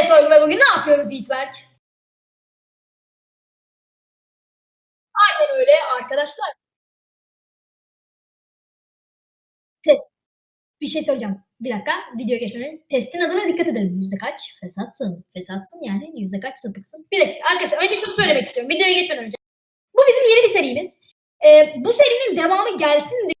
Mete Oylu ve bugün ne yapıyoruz Yiğitberk? Aynen öyle arkadaşlar. Test. Bir şey soracağım. Bir dakika. Videoya geçmeden testin adına dikkat edelim. Yüzde kaç? Fesatsın. Fesatsın yani. Yüzde kaç sapıksın? Bir dakika arkadaşlar. Önce şunu söylemek istiyorum. Videoya geçmeden önce. Bu bizim yeni bir serimiz. Ee, bu serinin devamı gelsin diye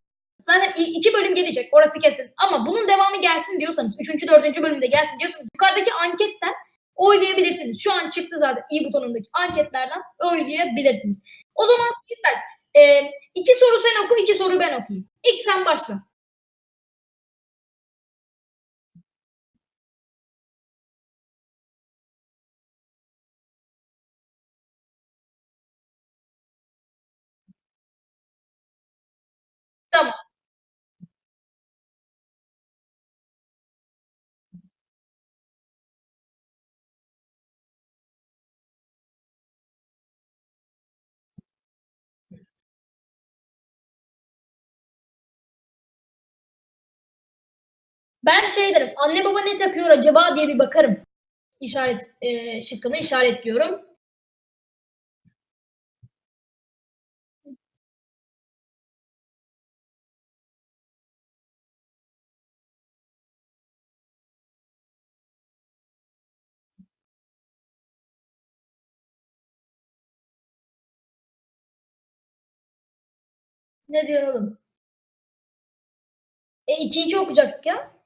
zaten iki bölüm gelecek. Orası kesin. Ama bunun devamı gelsin diyorsanız, üçüncü, dördüncü bölümde gelsin diyorsanız yukarıdaki anketten oylayabilirsiniz. Şu an çıktı zaten i butonundaki anketlerden oylayabilirsiniz. O zaman Yiğitberk, e, iki soru sen oku, iki soru ben okuyayım. İlk sen başla. Tamam. Ben şey derim, anne baba ne takıyor acaba diye bir bakarım. İşaret e, şıkkını işaretliyorum. Ne diyor oğlum? E 2-2 okuyacaktık ya.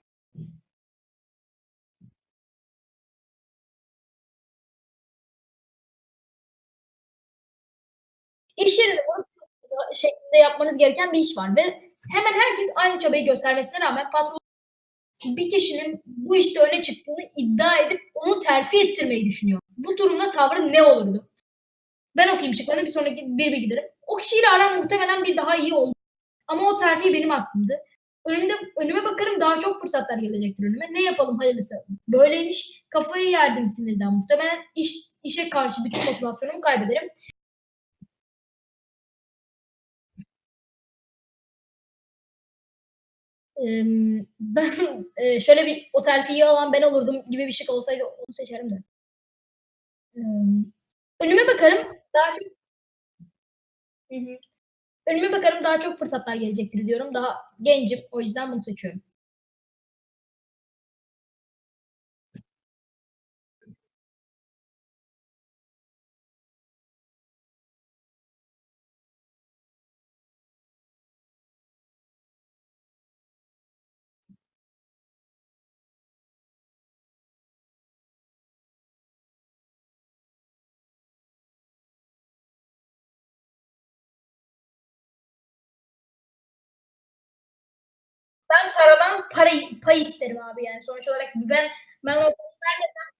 İş yerinde grup şeklinde yapmanız gereken bir iş var ve hemen herkes aynı çabayı göstermesine rağmen patron bir kişinin bu işte öne çıktığını iddia edip onu terfi ettirmeyi düşünüyor. Bu durumda tavrı ne olurdu? Ben okuyayım şıklarını bir sonraki bir bir giderim. O kişiyle aram muhtemelen bir daha iyi oldu. Ama o terfi benim aklımdı. Önümde, önüme bakarım daha çok fırsatlar gelecektir önüme. Ne yapalım hayırlısı. Böyleymiş. Kafayı yerdim sinirden muhtemelen. İş, işe karşı bütün motivasyonumu kaybederim. Ben, şöyle bir o terfiyi alan ben olurdum gibi bir şık olsaydı onu seçerim de. Önüme bakarım daha çok. Önüme bakarım daha çok fırsatlar gelecektir diyorum. Daha gencim. O yüzden bunu seçiyorum. Ben paradan parayı pay isterim abi yani sonuç olarak ben ben o parayı vermesem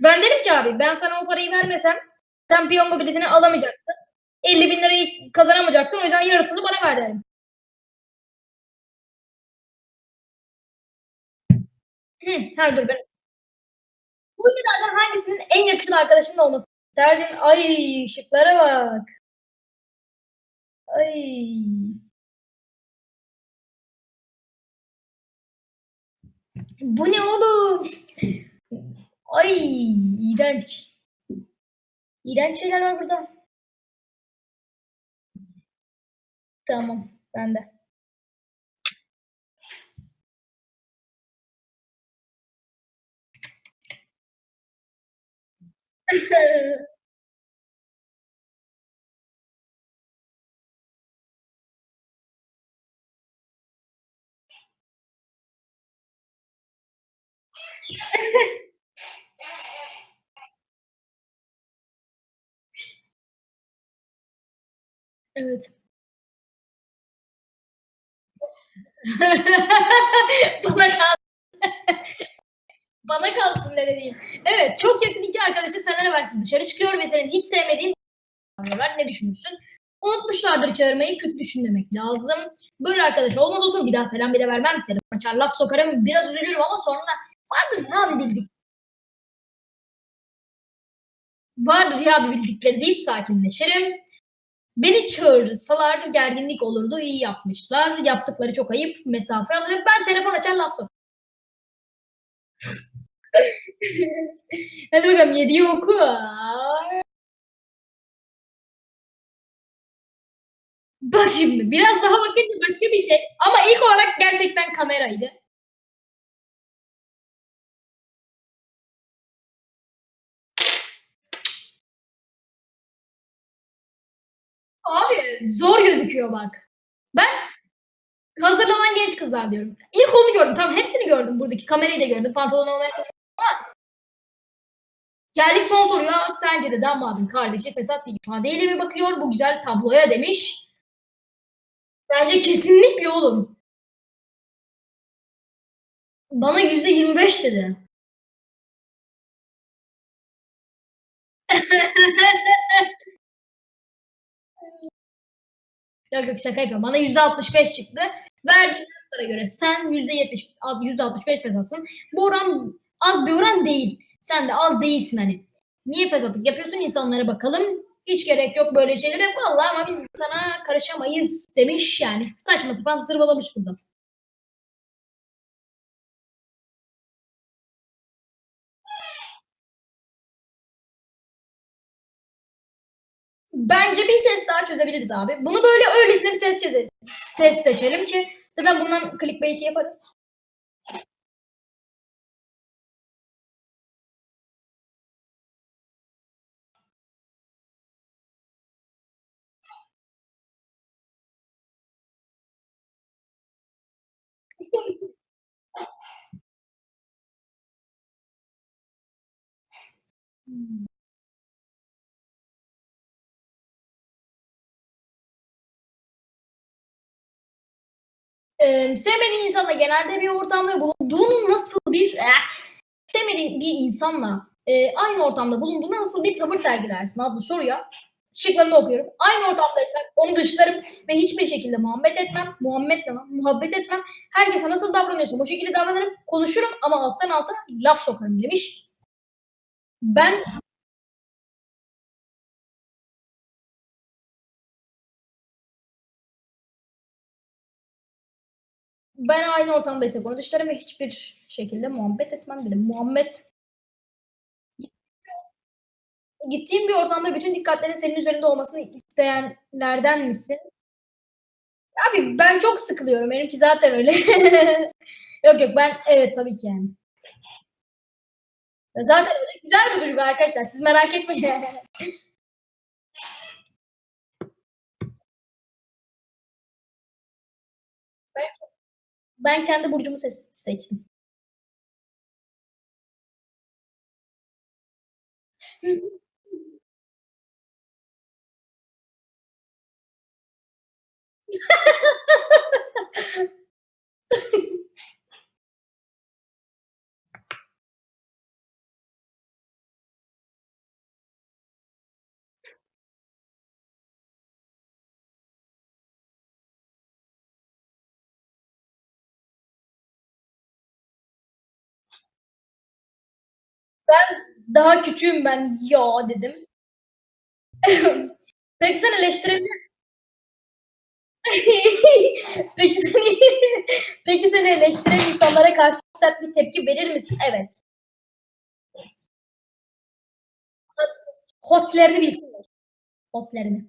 Ben derim ki abi ben sana o parayı vermesem sen piyango biletini alamayacaktın. 50.000 kazanamayacaktın. O yüzden yarısını bana ver derim. Hı, ha, dur ben Bu ünlülerden hangisinin en yakın arkadaşının olmasını isterdin? Ay şıklara bak. Ay. Bu ne oğlum? Ay iğrenç. İğrenç şeyler var burada. Tamam, bende. Evet. Bana kal Bana kalsın ne dediğim. Evet, çok yakın 2 arkadaşın senden habersiz dışarı çıkıyor ve senin hiç sevmediğin Ne düşünürsün? Unutmuşlardır çağırmayı, kötü düşünmemek lazım. Böyle arkadaş olmaz olsun, bir daha selam bile vermem, telefon açar, laf sokarım, biraz üzülürüm ama sonra vardır ya bir bildik vardır ya bir bildikleri deyip sakinleşirim. Beni çağırsalar gerginlik olurdu, iyi yapmışlar, yaptıkları çok ayıp, mesafe alırım. Ben telefon açar, laf sokarım. Hadi bakalım 7'yi oku. Bak şimdi biraz daha bakınca başka bir şey ama ilk olarak gerçekten kameraydı. Abi zor gözüküyor bak. Ben hazırlanan genç kızlar diyorum. İlk onu gördüm. Tamam hepsini gördüm buradaki. Kamerayı da gördüm. Pantolon olmayan kızlar var. Geldik son soruya. Sence de damadın kardeşi fesat bir ifadeyle mi bakıyor bu güzel tabloya demiş. Bence kesinlikle oğlum. Bana %25 dedi. Yok yok şaka yapıyorum. Bana %65 çıktı. Verdiğin notlara göre sen %70, %65 fesatsın. Bu oran az bir oran değil. Sen de az değilsin hani. Niye fesatlık yapıyorsun insanlara bakalım. Hiç gerek yok böyle şeylere. Vallahi ama biz sana karışamayız demiş yani. Saçma sapan zırvalamış burada. Bence bir test daha çözebiliriz abi. Bunu böyle öylesine bir test çözelim. Test seçelim ki zaten bundan clickbait yaparız. Hmm. Eee, sevmediğin insanla genelde bir ortamda bulunduğunu nasıl bir eh, sevmediğin bir insanla eee, aynı ortamda bulunduğunda nasıl bir tavır sergilersin adlı soruya şıklarını okuyorum. Aynı ortamdaysak onu dışlarım ve hiçbir şekilde muhabbet etmem. Muhabbet lan? Muhabbet etmem. Herkese nasıl davranıyorsam o şekilde davranırım. Konuşurum ama alttan alta laf sokarım demiş. Ben ben aynı ortamdaysak onu dışlarım ve hiçbir şekilde muhabbet etmem dedim. Muhammed Gittiğin bir ortamda bütün dikkatlerin senin üzerinde olmasını isteyenlerden misin? Abi ben çok sıkılıyorum. Benimki zaten öyle. Yok yok ben evet tabii ki yani. Zaten. Güzel bir duygu arkadaşlar. Siz merak etmeyin. ben kendi burcumu ses seçtim. Hı. Ben daha küçüğüm ben ya dedim. Peki sen eleştirini Peki seni peki seni eleştiren insanlara karşı sert bir tepki verir misin? Evet. Hot'lerini bilsinler. Hot'lerini.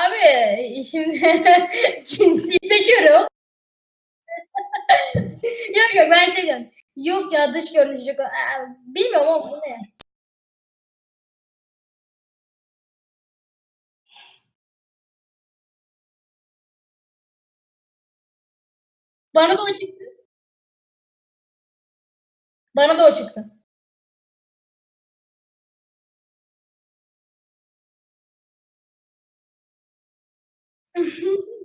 Abi şimdi cinsiyete göre o Yok yok ben şey diyorum. Yok ya dış görünüşü çok aaa, bilmiyorum ama bu ne? Bana da o çıktı. Bana da o çıktı. 嗯 哼